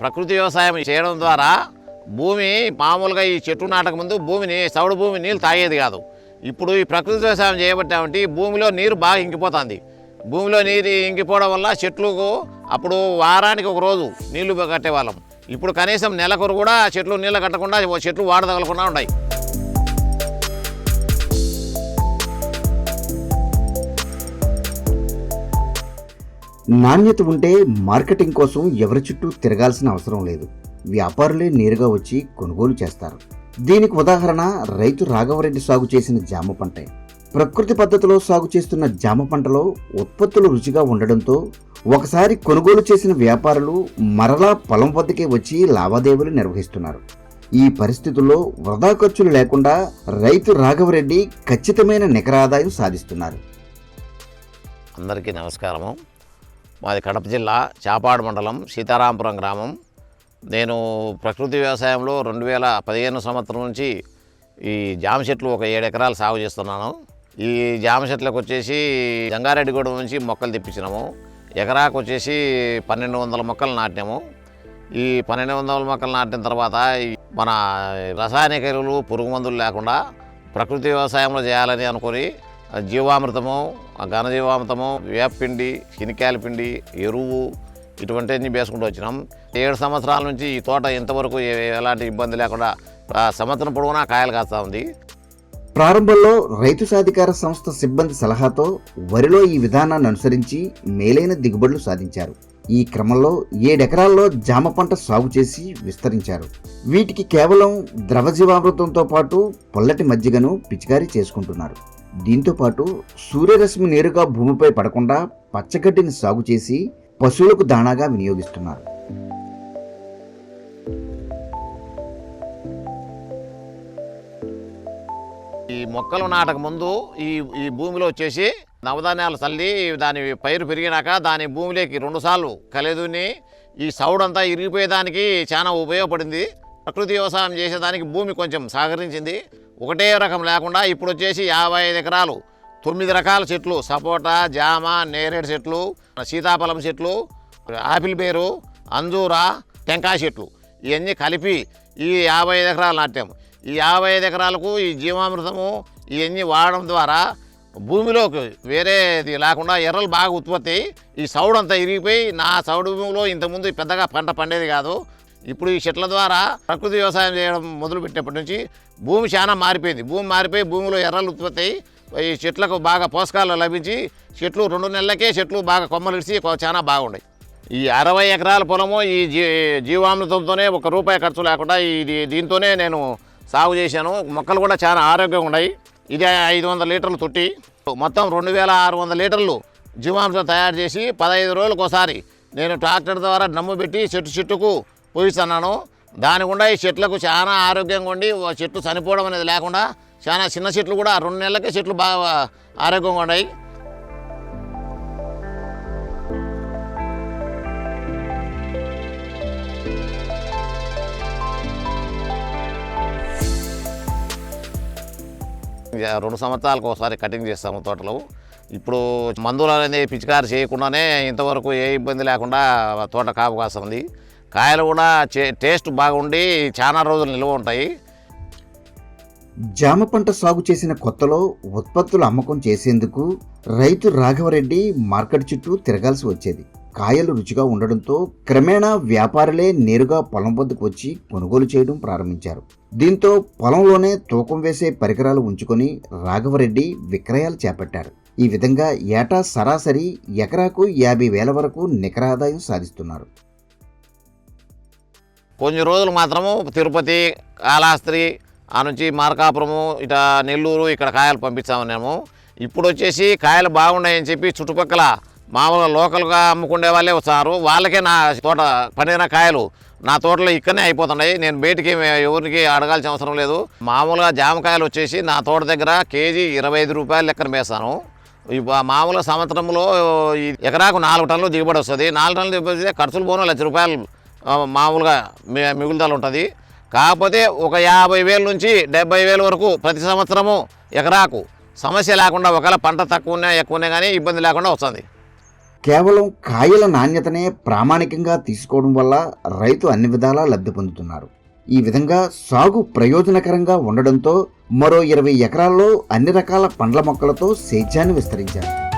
ప్రకృతి వ్యవసాయం చేయడం ద్వారా భూమి మామూలుగా ఈ చెట్టు నాటక ముందు భూమిని చౌడు భూమి నీళ్ళు తాగేది కాదు. ఇప్పుడు ఈ ప్రకృతి వ్యవసాయం చేయబట్టామంటే ఈ భూమిలో నీరు బాగా ఇంకిపోతుంది. భూమిలో నీరు ఇంకిపోవడం వల్ల చెట్లకు అప్పుడు వారానికి ఒక రోజు నీళ్ళు కట్టేవాళ్ళం. ఇప్పుడు కనీసం నెలకొరు కూడా చెట్లు నీళ్ళు కట్టకుండా చెట్లు వాడదగలకుండా ఉన్నాయి. నాణ్యత ఉంటే మార్కెటింగ్ కోసం ఎవరి చుట్టూ తిరగాల్సిన అవసరం లేదు. వ్యాపారులే నేరుగా వచ్చి కొనుగోలు చేస్తారు. దీనికి ఉదాహరణ రైతు రాఘవరెడ్డి సాగు చేసిన జామ పంటే. ప్రకృతి పద్ధతిలో సాగు చేస్తున్న జామ పంటలో ఉత్పత్తులు రుచిగా ఉండడంతో ఒకసారి కొనుగోలు చేసిన వ్యాపారులు మరలా పొలం వద్దకే వచ్చి లావాదేవీలు నిర్వహిస్తున్నారు. ఈ పరిస్థితుల్లో వృధా ఖర్చులు లేకుండా రైతు రాఘవరెడ్డి ఖచ్చితమైన నికర ఆదాయం సాధిస్తున్నారు. అందరికీ నమస్కారము. మాది కడప జిల్లా చాపాడు మండలం సీతారాంపురం గ్రామం. నేను ప్రకృతి వ్యవసాయంలో రెండు వేల పదిహేను సంవత్సరం నుంచి ఈ జామ చెట్లు ఒక ఏడు ఎకరాలు సాగు చేస్తున్నాను. ఈ జామ చెట్లకు వచ్చేసి జంగారెడ్డిగూడెం నుంచి మొక్కలు తెప్పించినాము. ఎకరాకు వచ్చేసి పన్నెండు వందల మొక్కలు నాటినాము. ఈ పన్నెండు వందల మొక్కలు నాటిన తర్వాత మన రసాయనిక ఎరువులు పురుగు మందులు లేకుండా ప్రకృతి వ్యవసాయంలో చేయాలని అనుకొని జీవామృతము ఘనజీవామృతము వేపపిండి శనికాయల పిండి ఎరువు ఇటువంటివన్నీ వేసుకుంటూ వచ్చినాం. ఏడు సంవత్సరాల నుంచి ఈ తోట ఇంతవరకు ఎలాంటి ఇబ్బంది లేకుండా సంవత్సరం పొడవునా కాయలు కాస్తా ఉంది. ప్రారంభంలో రైతు సాధికార సంస్థ సిబ్బంది సలహాతో వరిలో ఈ విధానాన్ని అనుసరించి మేలైన దిగుబడులు సాధించారు. ఈ క్రమంలో ఏడెకరాల్లో జామ పంట సాగు చేసి విస్తరించారు. వీటికి కేవలం ద్రవజీవామృతంతో పాటు పొల్లటి మజ్జిగను పిచికారీ చేసుకుంటున్నారు. దీంతో పాటు సూర్యరశ్మి నేరుగా భూమిపై పడకుండా పచ్చగడ్డిని సాగు చేసి పశువులకు దాణాగా వినియోగిస్తున్నారు. ఈ మొక్కలు నాటక ముందు ఈ ఈ భూమిలో వచ్చేసి నవధాన్యాలు చల్లి దాని పైరు పెరిగినాక దాని భూమిలోకి రెండుసార్లు కలెదుని ఈ సౌడంతా ఇరిగిపోయేదానికి చాలా ఉపయోగపడింది. ప్రకృతి వ్యవసాయం చేసేదానికి భూమి కొంచెం సహకరించింది. ఒకటే రకం లేకుండా ఇప్పుడు వచ్చేసి యాభై ఐదు ఎకరాలు. తొమ్మిది రకాల చెట్లు సపోటా జామ నేరేడు చెట్లు సీతాఫలం చెట్లు ఆపిల్ పేరు అంజూరా టెంకాయ చెట్లు. ఇవన్నీ కలిపి ఈ యాభై ఐదు ఎకరాలు నాటాము ఈ యాభై ఐదు ఎకరాలకు ఈ జీవామృతము ఇవన్నీ వాడడం ద్వారా భూమిలోకి వేరేది లేకుండా ఎర్రలు బాగా ఉత్పత్తి అయ్యి ఈ సౌడు అంతా ఇరిగిపోయి నా సౌడు భూమిలో ఇంతకుముందు పెద్దగా పంట పండేది కాదు. ఇప్పుడు ఈ చెట్ల ద్వారా ప్రకృతి వ్యవసాయం చేయడం మొదలుపెట్టినప్పటి నుంచి భూమి చాలా మారిపోయింది. భూమి మారిపోయి భూమిలో ఎర్రలు ఉత్పత్తి అయ్యి ఈ చెట్లకు బాగా పోషకాలు లభించి చెట్లు రెండు నెలలకే చెట్లు బాగా కొమ్మలు ఇడిచి చాలా బాగున్నాయి ఈ అరవై ఎకరాల పొలము ఈ జీ జీవామృతంతోనే ఒక రూపాయి ఖర్చు లేకుండా ఇది దీంతోనే నేను సాగు చేశాను. మొక్కలు కూడా చాలా ఆరోగ్యంగా ఉన్నాయి. ఇది ఐదు వందల లీటర్లు తొట్టి. మొత్తం రెండు వేల ఆరు వందల లీటర్లు జీవామృతం తయారు చేసి పదహైదు రోజులకు ఒకసారి నేను ట్రాక్టర్ ద్వారా నమ్ము పెట్టి చెట్టు చెట్టుకు పోయిస్తున్నాను దాని గుండా ఈ చెట్లకు చాలా ఆరోగ్యంగా ఉండి చెట్లు చనిపోవడం అనేది లేకుండా చాలా చిన్న చెట్లు కూడా రెండు నెలలకే చెట్లు బాగా ఆరోగ్యంగా ఉన్నాయి. రెండు సంవత్సరాలకు ఒకసారి కటింగ్ చేస్తాము తోటలో. ఇప్పుడు మందులు అనేది పిచికారి చేయకుండానే ఇంతవరకు ఏ ఇబ్బంది లేకుండా తోట కాపు కాస్తుంది. కాయలు కూడా టేస్ట్ బాగుండి చాలా రోజులు నిల్వ ఉంటాయి. జామ పంట సాగు చేసిన కొత్తలో ఉత్పత్తుల అమ్మకం చేసేందుకు రైతు రాఘవరెడ్డి మార్కెట్ చుట్టూ తిరగాల్సి వచ్చేది. కాయలు రుచిగా ఉండడంతో క్రమేణా వ్యాపారులే నేరుగా పొలం వద్దకు వచ్చి కొనుగోలు చేయడం ప్రారంభించారు. దీంతో పొలంలోనే తూకం వేసే పరికరాలు ఉంచుకొని రాఘవరెడ్డి విక్రయాలు చేపట్టారు. ఈ విధంగా ఏటా సరాసరి ఎకరాకు యాభై వేల వరకు నికర ఆదాయం సాధిస్తున్నారు. కొన్ని రోజులు మాత్రము తిరుపతి కాళహస్త్రి ఆ నుంచి మార్కాపురము ఇట నెల్లూరు ఇక్కడ కాయలు పంపించాము ఇప్పుడు వచ్చేసి కాయలు బాగున్నాయని చెప్పి చుట్టుపక్కల మామూలుగా లోకల్గా అమ్ముకునే వాళ్ళే వస్తారు. వాళ్ళకే నా తోట పండిన కాయలు నా తోటలో ఇక్కడనే అయిపోతున్నాయి. నేను బయటికి ఎవరికి అడగాల్సిన అవసరం లేదు. మామూలుగా జామకాయలు వచ్చేసి నా తోట దగ్గర కేజీ ఇరవై ఐదు రూపాయలు లెక్కన వేస్తాను మామూలుగా సంవత్సరంలో ఈ ఎకరాకు నాలుగు టన్నులు దిగుబడి వస్తుంది. నాలుగు టన్నులు దిగుబడి ఖర్చులు పోను లక్ష రూపాయలు మామూలుగా మి- మిగులుదల ఉంటుంది. కాకపోతే ఒక యాభై వేల నుంచి డెబ్బై వేల వరకు ప్రతి సంవత్సరము ఎకరాకు సమస్య లేకుండా ఒకవేళ పంట తక్కువ ఉన్నా ఎక్కువ ఉన్నా కానీ ఇబ్బంది లేకుండా వస్తుంది. కేవలం కాయల నాణ్యతనే ప్రామాణికంగా తీసుకోవడం వల్ల రైతు అన్ని విధాలా లబ్ధి పొందుతున్నారు. ఈ విధంగా సాగు ప్రయోజనకరంగా ఉండడంతో మరో ఇరవై ఎకరాల్లో అన్ని రకాల పండ్ల మొక్కలతో సేద్యాన్ని విస్తరించారు.